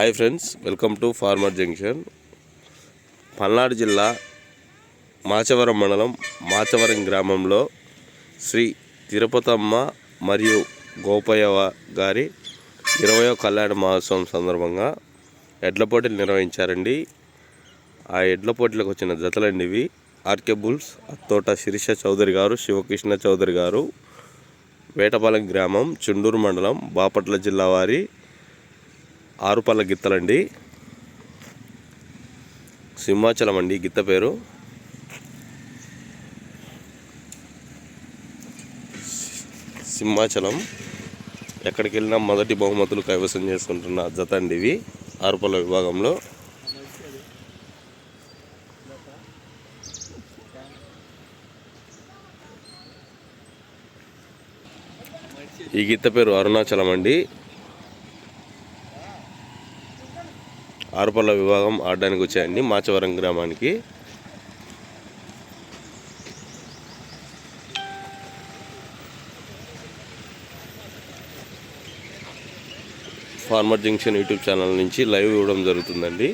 Hi friends welcome to farmer junction Palnadu జిల్లా మాచవరం మండలం మాచవరం గ్రామంలో శ్రీ తిరుపతమ్మ మరియు గోపయ్య గారి ఇరవయో కళ్యాణ మహోత్సవం సందర్భంగా ఎడ్ల పోటీలు నిర్వహించారండి. ఆ ఎడ్ల పోటీలకు వచ్చిన జతలండి ఇవి. ఆర్కే బుల్స్ అత్తోట శిరీష చౌదరి గారు శివకృష్ణ చౌదరి గారు వేటపాలెం గ్రామం చుండూరు మండలం బాపట్ల జిల్లా వారి ఆరుపల్ల గిత్తలండి. సింహాచలం అండి గిత్త పేరు. సింహాచలం. ఎక్కడికి వెళ్ళినా మొదటి బహుమతులు కైవసం చేసుకుంటున్న జత అండి ఇవి. ఆరుపల్ల విభాగంలో. ఈ గిత్త పేరు అరుణాచలం అండి. ఆరుపల్ల విభాగం ఆడడానికి వచ్చాయండి మాచవరం గ్రామానికి. ఫార్మర్ జంక్షన్ యూట్యూబ్ ఛానల్ నుంచి లైవ్ ఇవ్వడం జరుగుతుందండి.